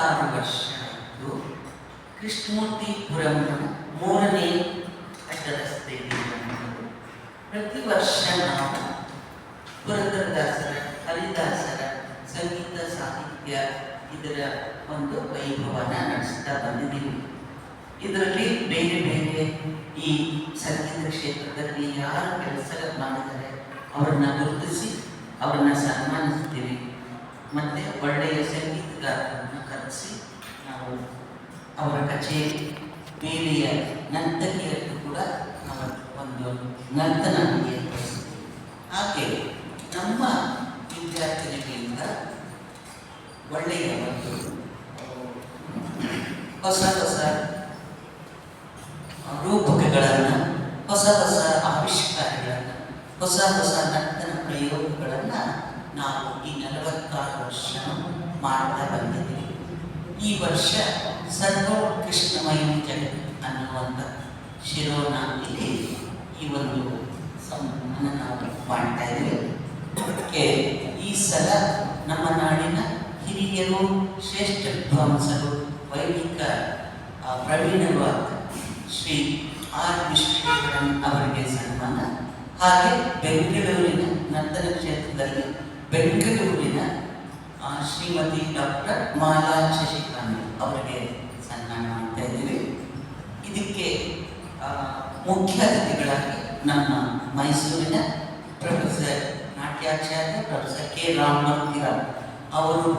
ನಲವತ್ತಾರು ವರ್ಷ ಆಯಿತು ಕೃಷ್ಣಮೂರ್ತಿಪುರಂ ಮೂರನೇ ಅಡ್ಡರಸ್ತೆಯಲ್ಲಿ ನಮ್ಮದು. ಪ್ರತಿ ವರ್ಷ ನಾವು ಪುರಂದರದಾಸರ ಹರಿದಾಸರ ಸಂಗೀತ ಸಾಹಿತ್ಯ ಇದರ ಒಂದು ವೈಭವನ ನಡೆಸ್ತಾ ಬಂದಿದ್ದೀವಿ ಇದರಲ್ಲಿ ಬೇರೆ ಬೇರೆ ಈ ಸಂಗೀತ ಕ್ಷೇತ್ರದಲ್ಲಿ ಯಾರು ಕೆಲಸ ಮಾಡಿದ್ದಾರೆ ಅವರನ್ನ ಗುರುತಿಸಿ ಅವರನ್ನ ಸನ್ಮಾನಿಸ್ತೀವಿ ಅವರ ಕಚೇರಿ ಬೇರೆಯ ನರ್ತಕಿಯರಿಗೂ ಕೂಡ ನಾವು ಒಂದು ನರ್ತನ ಏರ್ಪಡಿಸ್ತೀವಿ ಹಾಗೆ ನಮ್ಮ ವಿದ್ಯಾರ್ಥಿಗಳಿಂದ ಒಳ್ಳೆಯ ಒಂದು, ಹೊಸ ಹೊಸ ರೂಪಕಗಳನ್ನು, ಹೊಸ ಹೊಸ ಆವಿಷ್ಕಾರಗಳನ್ನು, ಹೊಸ ಹೊಸ ನರ್ತನ ಪ್ರಯೋಗಗಳನ್ನು ನಾವು ಈ ನಲವತ್ತಾರು ವರ್ಷ ಮಾಡ್ತಾ ಬಂದಿದ್ದೀವಿ. ಈ ವರ್ಷ ಸರ್ವೋತ್ಕೃಷ್ಟಮಯ ಅನ್ನುವಂಥ ಶಿರೋನಾಮಿಲಿ ಈ ಒಂದು ಸಂವಹನ ನಾವು ಮಾಡ್ತಾ ಅದಕ್ಕೆ ಈ ಸಲ ನಮ್ಮ ನಾಡಿನ ಹಿರಿಯರು, ಶ್ರೇಷ್ಠ ವಿದ್ವಾಂಸರು, ವೈದಿಕ ಪ್ರವೀಣವಾದ ಶ್ರೀ ಆರ್ ವಿಶ್ವೇಶ್ವರನ್ ಅವರಿಗೆ ಸನ್ಮಾನ. ಹಾಗೆ ಬೆಂಗಳೂರಿನ ನಂತರ ಕ್ಷೇತ್ರದಲ್ಲಿ ಬೆಂಗಳೂರಿನ ಶ್ರೀಮತಿ ಡಾಕ್ಟರ್ ಮಾಲಾ ಶಶಿಕಾಂತ್ ಅವರಿಗೆ ಸನ್ಮಾನ ಮಾಡ್ತಾ ಇದ್ದೀವಿ. ಇದಕ್ಕೆ ಮುಖ್ಯ ಅತಿಥಿಗಳಾಗಿ ನಮ್ಮ ಮೈಸೂರಿನ ಪ್ರೊಫೆಸರ್ ನಾಟ್ಯಾಚಾರ್ಯ ಪ್ರೊಫೆಸರ್ ಕೆ ರಾಮಮೂರ್ತಿರಾವ್ ಅವರು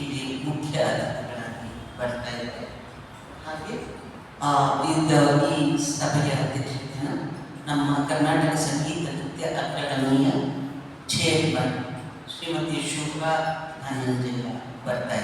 ಇಲ್ಲಿ ಮುಖ್ಯ ಅತಿಥಿಗಳಾಗಿ ಬರ್ತಾ ಇದ್ದಾರೆ. ಹಾಗೆ ಈ ಸಭೆಯ ಅಧ್ಯಕ್ಷತೆಯನ್ನು ನಮ್ಮ ಕರ್ನಾಟಕ ಸಂಗೀತ ನೃತ್ಯ ಅಕಾಡೆಮಿಯ ಚೇರ್ಮನ್ ಶ್ರೀಮತಿ ಶೋಭಾ ಧನಂಜಯ ಬರ್ತಾ ಇದ್ದಾರೆ